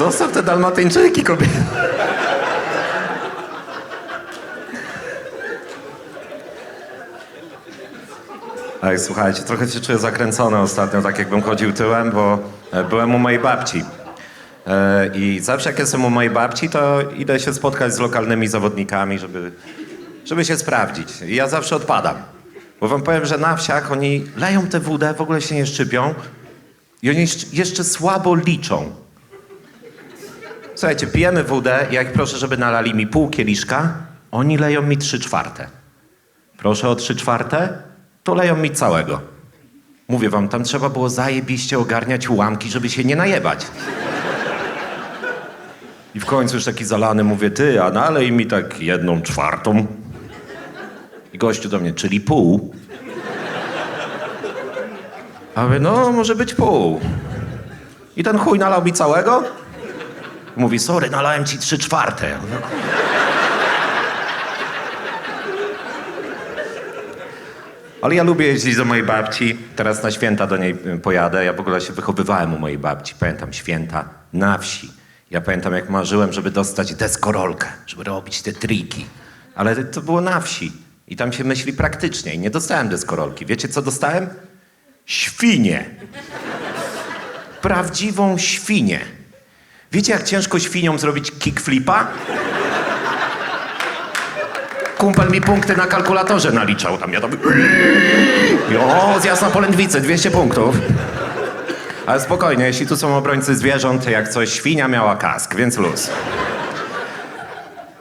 Zostaw te dalmatyńczyki, kobieta. Ej, słuchajcie, trochę się czuję zakręcony ostatnio, tak jakbym chodził tyłem, bo e, byłem u mojej babci. E, I zawsze jak jestem u mojej babci, to idę się spotkać z lokalnymi zawodnikami, żeby, żeby się sprawdzić. I ja zawsze odpadam. Bo wam powiem, że na wsiach oni leją tę wódę, w ogóle się nie szczypią i oni jeszcze- jeszcze słabo liczą. Słuchajcie, pijemy wódę, ja ich proszę, żeby nalali mi pół kieliszka, oni leją mi trzy czwarte. Proszę o trzy czwarte, to leją mi całego. Mówię wam, tam trzeba było zajebiście ogarniać ułamki, żeby się nie najebać. I w końcu już taki zalany mówię, ty, a nalej mi tak jedną czwartą. I gościu do mnie, czyli pół. A mówię, no może być pół. I ten chuj nalał mi całego? Mówi, sorry, nalałem ci trzy czwarte. Ale ja lubię jeździć do mojej babci. Teraz na święta do niej pojadę. Ja w ogóle się wychowywałem u mojej babci. Pamiętam święta na wsi. Ja pamiętam, jak marzyłem, żeby dostać deskorolkę, żeby robić te triki. Ale to było na wsi. I tam się myśli praktycznie. I nie dostałem deskorolki. Wiecie, co dostałem? Świnie. Prawdziwą świnię. Wiecie, jak ciężko świniom zrobić kickflipa? Kumpel mi punkty na kalkulatorze naliczał. Tam ja tam... Jo, z jasna polędwicy, 200 punktów. Ale spokojnie, jeśli tu są obrońcy zwierząt, jak coś, świnia miała kask, więc luz.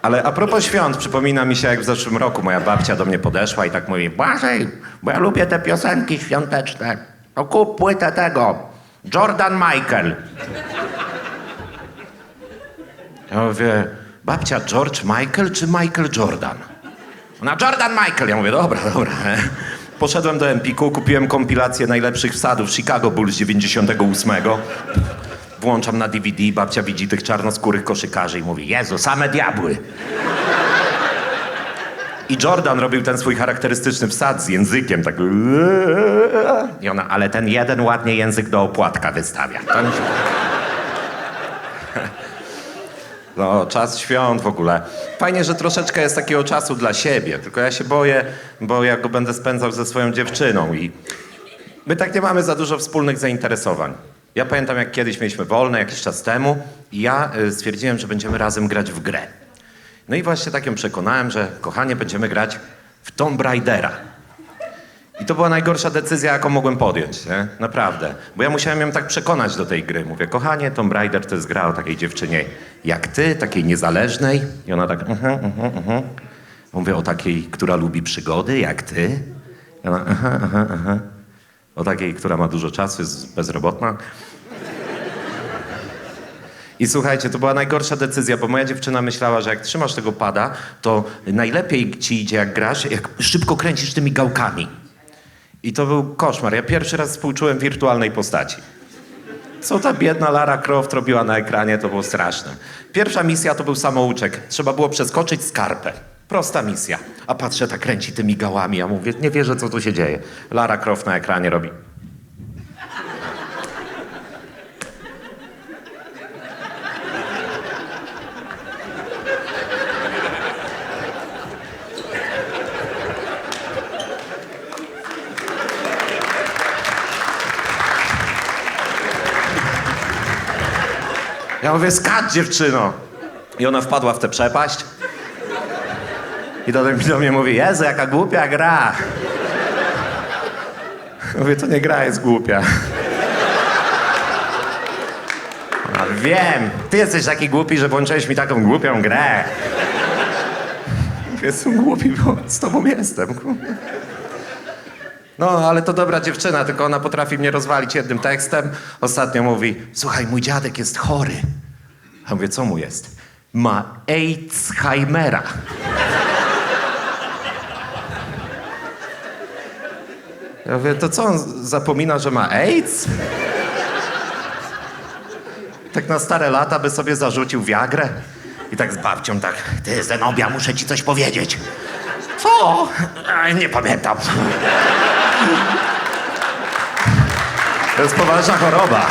Ale a propos świąt, przypomina mi się, jak w zeszłym roku moja babcia do mnie podeszła i tak mówi Błażej, bo ja lubię te piosenki świąteczne. To kup płytę tego, Jordan Michael. Ja mówię, babcia George Michael czy Michael Jordan? Ona Jordan Michael. Ja mówię, dobra, dobra. Poszedłem do Empiku, kupiłem kompilację najlepszych wsadów Chicago Bulls 98. Włączam na DVD, babcia widzi tych czarnoskórych koszykarzy i mówi, Jezu, same diabły. I Jordan robił ten swój charakterystyczny wsad z językiem, tak. I ona, ale ten jeden ładnie język do opłatka wystawia. To mi się... No, czas świąt w ogóle. Fajnie, że troszeczkę jest takiego czasu dla siebie, tylko ja się boję, bo ja go będę spędzał ze swoją dziewczyną i my tak nie mamy za dużo wspólnych zainteresowań. Ja pamiętam, jak kiedyś mieliśmy wolne jakiś czas temu i ja y, stwierdziłem, że będziemy razem grać w grę. No i właśnie tak ją przekonałem, że kochanie, będziemy grać w Tomb Raidera. I to była najgorsza decyzja, jaką mogłem podjąć, nie? Naprawdę. Bo ja musiałem ją tak przekonać do tej gry. Mówię, kochanie, Tomb Raider to jest gra o takiej dziewczynie jak ty, takiej niezależnej. I ona tak, mhm, mhm, mhm. Mówię, o takiej, która lubi przygody jak ty. I ona, aha, aha, aha. O takiej, która ma dużo czasu, jest bezrobotna. I słuchajcie, to była najgorsza decyzja, bo moja dziewczyna myślała, że jak trzymasz tego pada, to najlepiej ci idzie jak grasz, jak szybko kręcisz tymi gałkami. I to był koszmar. Ja pierwszy raz współczułem wirtualnej postaci. Co ta biedna Lara Croft robiła na ekranie, to było straszne. Pierwsza misja to był samouczek. Trzeba było przeskoczyć skarpę. Prosta misja. A patrzę, tak kręci tymi gałami. Ja mówię, nie wierzę, co tu się dzieje. Lara Croft na ekranie robi. Ja mówię, skacz dziewczyno. I ona wpadła w tę przepaść. I do, do mnie mówi, Jezu, jaka głupia gra. Mówię, to nie gra jest głupia. Ona, wiem, ty jesteś taki głupi, że włączyłeś mi taką głupią grę. Jestem głupi, bo z tobą jestem. No, ale to dobra dziewczyna, tylko ona potrafi mnie rozwalić jednym tekstem. Ostatnio mówi, słuchaj, mój dziadek jest chory. A mówię, co mu jest? Ma Alzheimera. Ja mówię, to co, on zapomina, że ma AIDS? Tak na stare lata by sobie zarzucił wiagrę. I tak z babcią tak, ty Zenobia, muszę ci coś powiedzieć. Co? Nie pamiętam. To jest poważna choroba.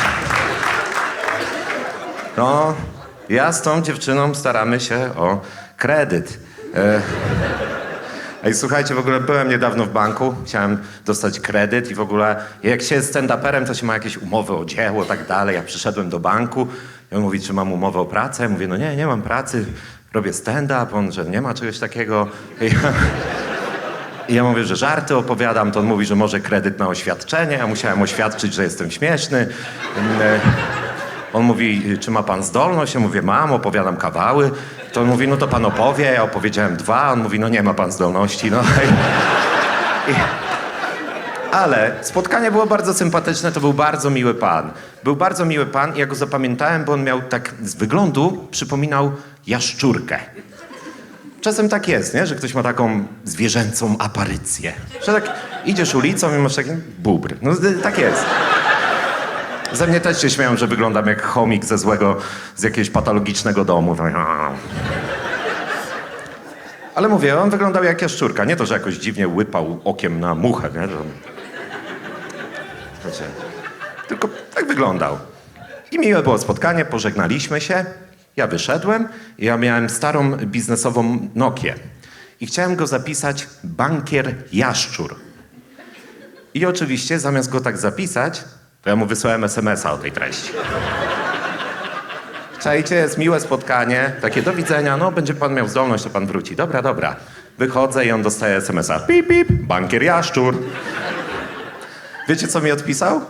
No, ja z tą dziewczyną staramy się o kredyt. E, Ej, słuchajcie, w ogóle byłem niedawno w banku, chciałem dostać kredyt i w ogóle jak się jest stand-uperem, to się ma jakieś umowy o dzieło tak dalej. Ja przyszedłem do banku i on mówi, czy mam umowę o pracę? Ja mówię, no nie, nie mam pracy, robię stand-up. On, że nie ma czegoś takiego. I ja mówię, że żarty opowiadam, to on mówi, że może kredyt na oświadczenie. Ja musiałem oświadczyć, że jestem śmieszny. On mówi, czy ma pan zdolność? Ja mówię, mam, opowiadam kawały. To on mówi, no to pan opowie. Ja opowiedziałem dwa. On mówi, no nie ma pan zdolności. No. I, ale spotkanie było bardzo sympatyczne, to był bardzo miły pan. Był bardzo miły pan i ja go zapamiętałem, bo on miał tak z wyglądu, przypominał jaszczurkę. Czasem tak jest, nie? że ktoś ma taką zwierzęcą aparycję. Że tak idziesz ulicą i masz taki bubr. No tak jest. Ze mnie też się śmieją, że wyglądam jak chomik ze złego, z jakiegoś patologicznego domu. Ale mówię, on wyglądał jak jaszczurka. Nie to, że jakoś dziwnie łypał okiem na muchę, nie? Że... Tylko tak wyglądał. I miłe było spotkanie, pożegnaliśmy się. Ja wyszedłem i ja miałem starą biznesową Nokię. I chciałem go zapisać bankier jaszczur. I oczywiście zamiast go tak zapisać, to ja mu wysłałem SMS-a o tej treści. Czajcie, jest miłe spotkanie, takie do widzenia, no będzie pan miał zdolność, to pan wróci. Dobra, dobra. Wychodzę i on dostaje SMS-a. Pip, pip, bankier jaszczur. Wiecie, co mi odpisał?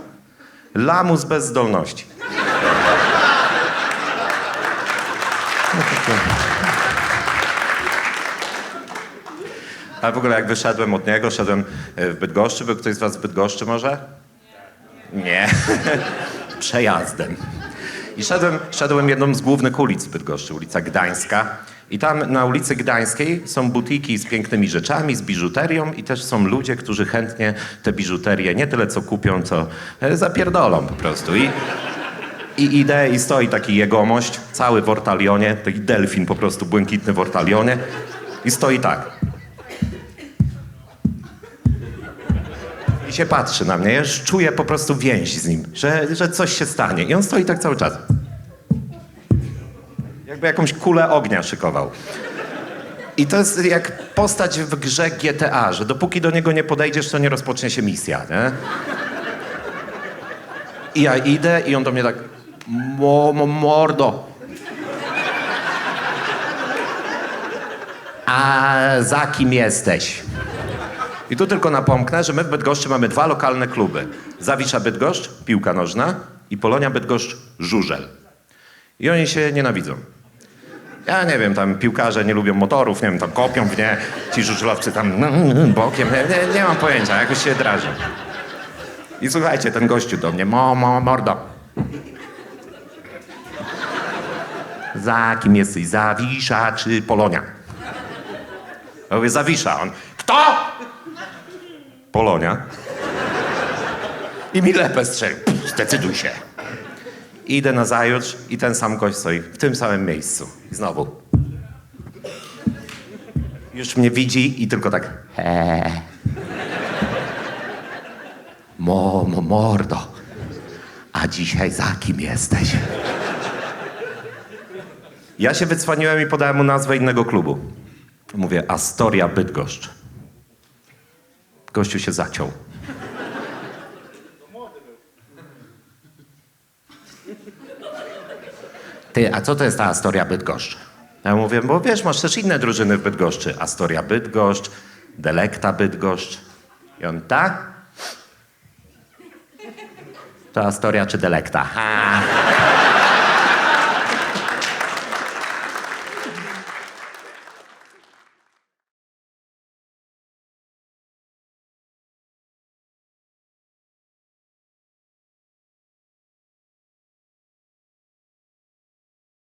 Lamus bez zdolności. No takie. Ale w ogóle jak wyszedłem od niego, szedłem e, w Bydgoszczy. Był ktoś z was w Bydgoszczy może? Nie. Przejazdem. I szedłem, szedłem jedną z głównych ulic Bydgoszczy, ulica Gdańska. I tam na ulicy Gdańskiej są butiki z pięknymi rzeczami, z biżuterią i też są ludzie, którzy chętnie te biżuterię nie tyle co kupią, co e, zapierdolą po prostu. I, i idę i stoi taki jegomość, cały w ortalionie, taki delfin po prostu błękitny w ortalionie i stoi tak. I się patrzy na mnie, ja już czuję po prostu więź z nim, że, że coś się stanie. I on stoi tak cały czas. Jakby jakąś kulę ognia szykował. I to jest jak postać w grze GTA, że dopóki do niego nie podejdziesz, to nie rozpocznie się misja, nie? I ja idę i on do mnie tak, mo, mo, mordo. A za kim jesteś? I tu tylko napomknę, że my w Bydgoszczy mamy dwa lokalne kluby. Zawisza Bydgoszcz, piłka nożna i Polonia Bydgoszcz, żużel. I oni się nienawidzą. Ja nie wiem, tam piłkarze nie lubią motorów, nie wiem, tam kopią w nie, ci żużlowcy tam bokiem, nie, nie, nie mam pojęcia, jakoś się drażą. I słuchajcie, ten gościu do mnie, mo, mo, mordo. Za kim jesteś? Zawisza czy Polonia? Ja mówię, Zawisza. On, kto? Polonia. I mi lepę strzelił. Zdecyduj się. Idę na zajutrz i ten sam gość stoi w tym samym miejscu. I znowu. Już mnie widzi i tylko tak. He. Mo, mo, mordo. A dzisiaj za kim jesteś? Ja się wycwaniłem i podałem mu nazwę innego klubu. Mówię Astoria Bydgoszcz. Gościu się zaciął. Ty, a co to jest ta Astoria Bydgoszcz? Ja mówię, bo wiesz, masz też inne drużyny w Bydgoszczy. Astoria Bydgoszcz, Delekta Bydgoszcz. I on, tak? To Astoria czy Delekta? Ha.